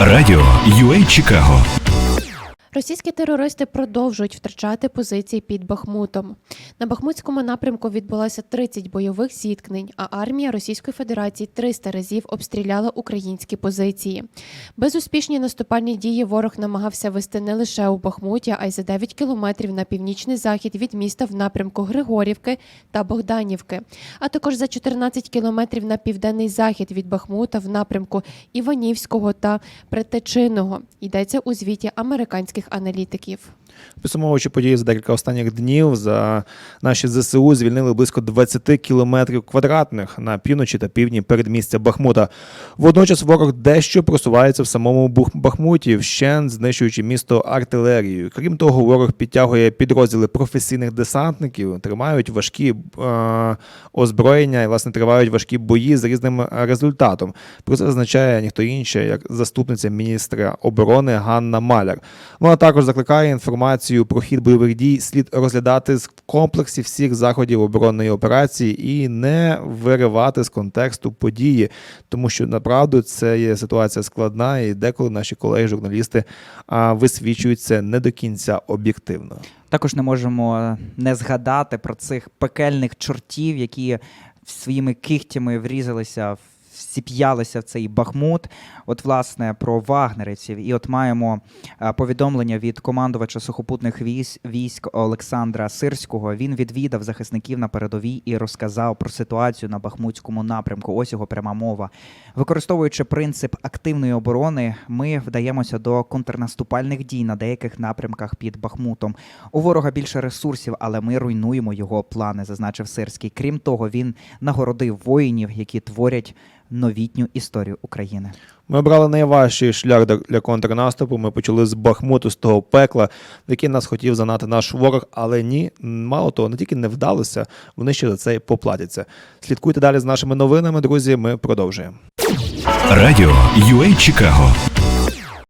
Радіо UA Чикаго Російські терористи продовжують втрачати позиції під Бахмутом. На Бахмутському напрямку відбулося 30 бойових зіткнень, а армія Російської Федерації 300 разів обстріляла українські позиції. Безуспішні наступальні дії ворог намагався вести не лише у Бахмуті, а й за 9 кілометрів на північний захід від міста в напрямку Григорівки та Богданівки, а також за 14 кілометрів на південний захід від Бахмута в напрямку Іванівського та Притечиного. Йдеться у звіті американських аналітиків. Підсумовуючи події за декілька останніх днів, за наші ЗСУ звільнили близько 20 кілометрів квадратних на півночі та півдні передмістя Бахмута. Водночас ворог дещо просувається в самому Бахмуті, вщент знищуючи місто артилерією. Крім того, ворог підтягує підрозділи професійних десантників, тримають важкі е, озброєння і власне тривають важкі бої з різним результатом. Про це зазначає ніхто інший, як заступниця міністра оборони Ганна Маляр. Вона також закликає інформацію про хід бойових дій слід розглядати з- комплексі всіх заходів оборонної операції і не виривати з контексту події, тому що направду це є ситуація складна, і деколи наші колеги-журналісти висвічують це не до кінця об'єктивно. Також не можемо не згадати про цих пекельних чортів, які своїми кігтями врізалися, всіп'ялися в цей бахмут. От, власне, про вагнерівців. І от маємо е, повідомлення від командувача сухопутних військ, військ Олександра Сирського. Він відвідав захисників на передовій і розказав про ситуацію на Бахмутському напрямку. Ось його пряма мова. Використовуючи принцип активної оборони, ми вдаємося до контрнаступальних дій на деяких напрямках під Бахмутом. У ворога більше ресурсів, але ми руйнуємо його плани, зазначив Сирський. Крім того, він нагородив воїнів, які творять новітню історію України. Ми обрали найважчий шлях для- для контрнаступу. Ми почали з Бахмуту, з того пекла, в який нас хотів занати наш ворог, але ні, мало того, не тільки не вдалося, вони ще за це й поплатяться. Слідкуйте далі з нашими новинами, друзі. Ми продовжуємо. Радіо UA Чикаго